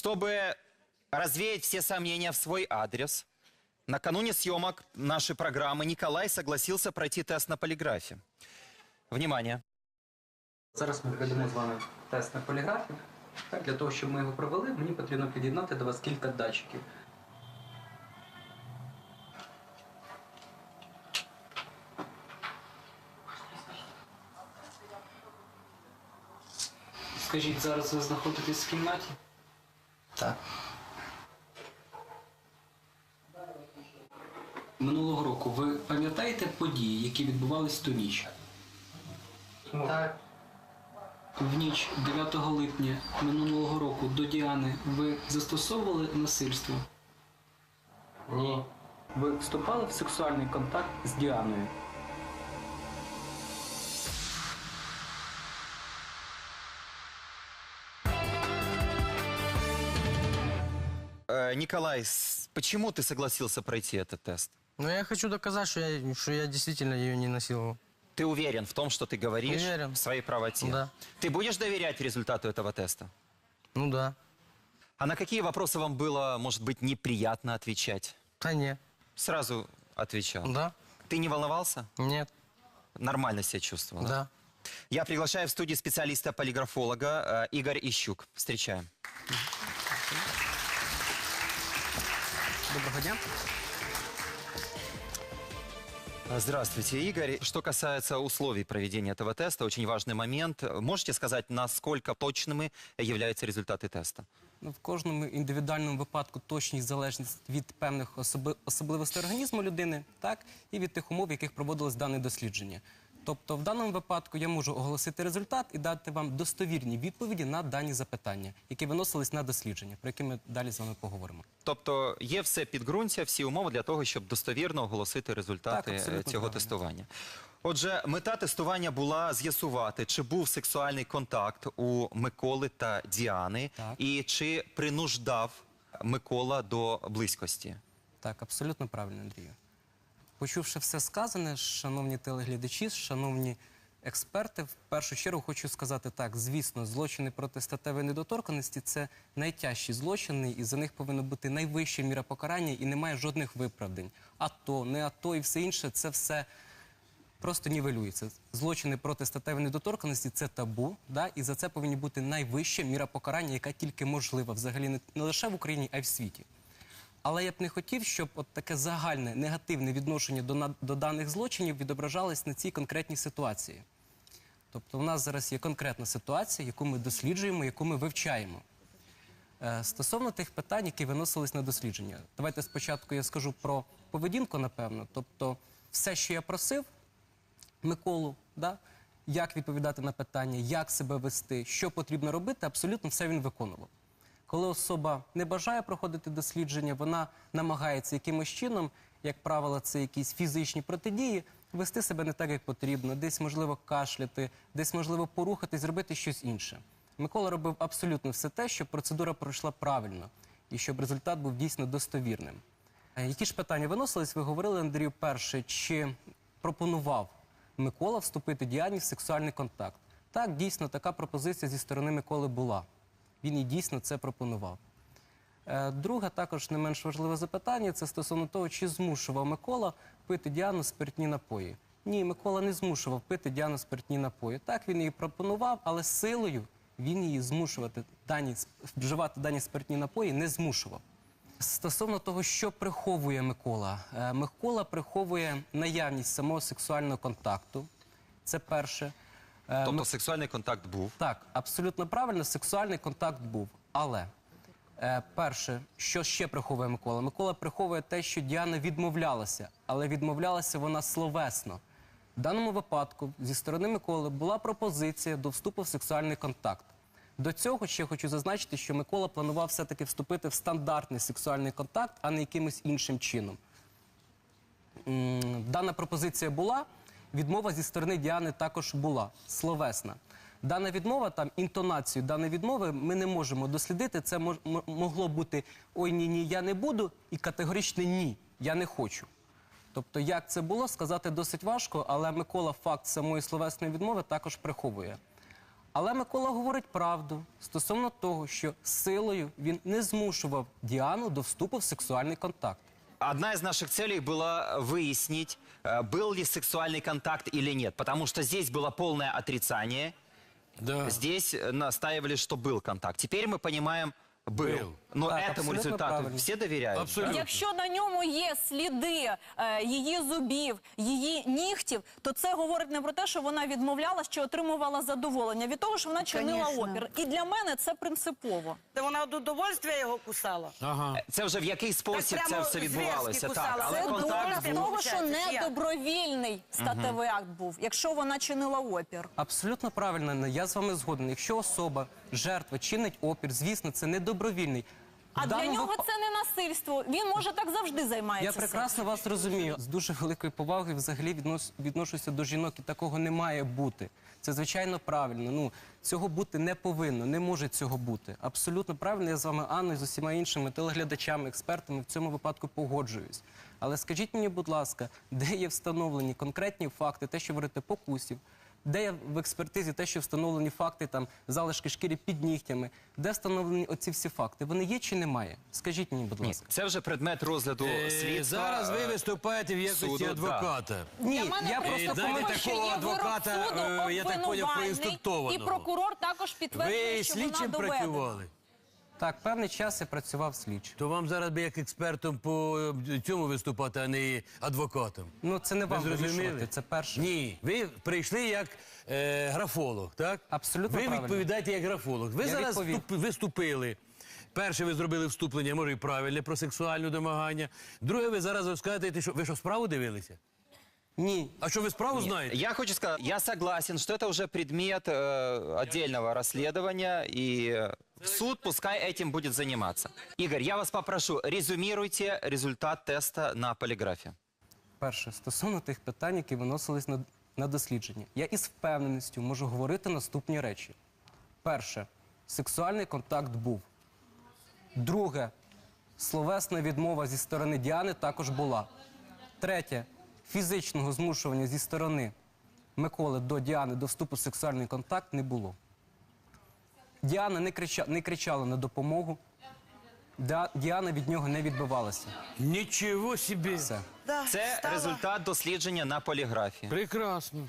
Чтобы развеять все сомнения в свой адрес, накануне съемок нашей программы Николай согласился пройти тест на полиграфе. Внимание. Зараз ми проведемо з вами тест на поліграфі. Так, для того, щоб ми його провели, мені потрібно під'єднати до вас кілька датчиків. Скажіть, зараз ви знаходитесь в кімнаті? Так. Минулого року ви пам'ятаєте події, які відбувались ту ніч? Так, В ніч 9 липня минулого року до Діани ви застосовували насильство? ні, Ви вступали в сексуальний контакт з Діаною? Николай, с- почему ты согласился пройти этот тест? Ну, я хочу доказать, что я, что я действительно ее не насиловал. Ты уверен в том, что ты говоришь Уверен. в своей правоте? Да. Ты будешь доверять результату этого теста? Ну да. А на какие вопросы вам было, может быть, неприятно отвечать? Да нет. Сразу отвечал. Да. Ты не волновался? Нет. Нормально себя чувствовал? Да. Я приглашаю в студию специалиста-полиграфолога э, Игорь Ищук. Встречаем. Доброго дня. Здравствуйте, Игорь. Что касается условий проведения этого теста, очень важный момент. Можете сказать, насколько точными являются результаты теста? Ну, в кожному індивідуальному випадку точність залежить від певних особи- особливостей організму людини, так і від тих умов, в яких проводилось дане дослідження. Тобто, в даному випадку я можу оголосити результат і дати вам достовірні відповіді на дані запитання, які виносились на дослідження, про які ми далі з вами поговоримо. Тобто є все підґрунтя, всі умови для того, щоб достовірно оголосити результати Так, е, цього правильно. тестування. Отже, мета тестування була з'ясувати, чи був сексуальний контакт у Миколи та Діани, Так. і чи принуждав Микола до близькості. Так, абсолютно правильно, Андрію. Почувши все сказане, шановні телеглядачі, шановні експерти, в першу чергу хочу сказати так: звісно, злочини проти статевої недоторканості це найтяжчі злочини, і за них повинна бути найвища міра покарання, і немає жодних виправдань. АТО, не АТО і все інше це все просто нівелюється. Злочини проти статевої недоторканості це табу, да, і за це повинні бути найвища міра покарання, яка тільки можлива взагалі не, не лише в Україні, а й в світі. Але я б не хотів, щоб от таке загальне негативне відношення до, до даних злочинів відображалось на цій конкретній ситуації. Тобто, у нас зараз є конкретна ситуація, яку ми досліджуємо, яку ми вивчаємо. Е, Стосовно тих питань, які виносились на дослідження, давайте спочатку я скажу про поведінку, напевно. Тобто, все, що я просив Миколу, да, як відповідати на питання, як себе вести, що потрібно робити, абсолютно все він виконував. Коли особа не бажає проходити дослідження, вона намагається якимось чином, як правило, це якісь фізичні протидії, вести себе не так, як потрібно, десь можливо кашляти, десь можливо порухати, зробити щось інше. Микола робив абсолютно все те, щоб процедура пройшла правильно і щоб результат був дійсно достовірним. Е, Які ж питання виносились? Ви говорили, Андрію, перше, чи пропонував Микола вступити Діані в сексуальний контакт? Так, дійсно, така пропозиція зі сторони Миколи була. Він і дійсно це пропонував. Е, Друге, також не менш важливе запитання це стосовно того, чи змушував Микола пити Діану спиртні напої. Ні, Микола не змушував пити Діану спиртні напої. Так, він її пропонував, але силою він її змушувати дані, вживати дані спиртні напої не змушував. Стосовно того, що приховує Микола, Е, Микола приховує наявність самого сексуального контакту. Це перше. Е, Тобто сексуальний контакт був. так, абсолютно правильно, сексуальний контакт був. Але е, перше, що ще приховує Микола? Микола приховує те, що Діана відмовлялася, але відмовлялася вона словесно. В даному випадку зі сторони Миколи була пропозиція до вступу в сексуальний контакт. До цього ще хочу зазначити, що Микола планував все-таки вступити в стандартний сексуальний контакт, а не якимось іншим чином. Дана пропозиція була, відмова зі сторони Діани також була словесна. Дана відмова, там інтонацію даної відмови ми не можемо дослідити. Це могло бути ой, ні, ні, я не буду, і категоричне ні, я не хочу. Тобто, як це було, сказати досить важко, але Микола факт самої словесної відмови також приховує. Але Микола говорить правду стосовно того, що силою він не змушував Діану до вступу в сексуальний контакт Одна из наших целей была выяснить, э, был ли сексуальный контакт или нет. Потому что здесь было полное отрицание. Да. Здесь э, настаивали, что был контакт. Теперь мы понимаем, был. Был. Но Так, этому абсолютно результату правильно. все доверяют. Абсолютно. Якщо на ньому є сліди е, її зубів, її нігтів, то це говорить не про те, що вона відмовляла, що отримувала задоволення від того, що вона чинила Конечно. опір. І для мене це принципово. Та вона від удовольствия його кусала. Ага. Це вже в який спосіб Так це прямо все зв'язки відбувалося. кусала. Так, але Це контакт доказ контакт був. того, що Виходить, як? недобровільний статевий акт був, якщо вона чинила опір. Абсолютно правильно, я з вами згоден. Якщо особа, жертва чинить опір, звісно, це недобровільний. А для нього це не насильство. Він може так завжди займається. Я прекрасно вас розумію. З дуже великою повагою взагалі віднос, відношуся до жінок, і такого не має бути. Це звичайно правильно. Ну цього бути не повинно, не може цього бути. Абсолютно правильно. Я з вами Анною, з усіма іншими телеглядачами, експертами в цьому випадку погоджуюсь. Але скажіть мені, будь ласка, де є встановлені конкретні факти, те, що говорите, покусів, де є в експертизі те, що встановлені факти, там залишки шкіри під нігтями, де встановлені оці всі факти? Вони є чи немає? Скажіть мені, будь ласка. це вже предмет розгляду Е, слідства. Зараз ви виступаєте в якості суду, адвоката. Ні, мене я просто дайте тому, що такого є вирок адвоката, суду, е, я так поняв, обвинувальний, проінструктованого. І прокурор також підтверджує, Ви що вона слідчим доведена. працювали. Так, певний час я працював слідчим. То вам зараз би як експертом по е, цьому виступати, а не адвокатом. Ну це не вам вирішувати, це перше. Ні, ви прийшли як е, графолог, так? Абсолютно Ви правильно. відповідаєте як графолог. Ви Я зараз вступ- виступили. Перше, ви зробили вступлення, може, і правильне про сексуальне домагання. Друге, ви зараз розказуєте, що ви що справу дивилися? Ні. А що ви справу знаєте? Я хочу сказать, я согласен, что это уже предмет э, отдельного расследования, и э, суд пускай этим будет заниматься. Игорь, я вас попрошу, резюмируйте результат теста на полиграфе. Перше, стосовно тих питань, які виносились на, на дослідження, я із впевненістю можу говорити наступні речі. Перше, сексуальний контакт був. Друге, словесна відмова зі сторони Діани також була. Третє, фізичного змушування зі сторони Миколи до Діани до вступу в сексуальний контакт не було. Діана не, крича, не кричала на допомогу. Да, Діана від нього не відбивалася. Нічого собі. Все. Да, Це стала. результат дослідження на поліграфі. Прекрасно.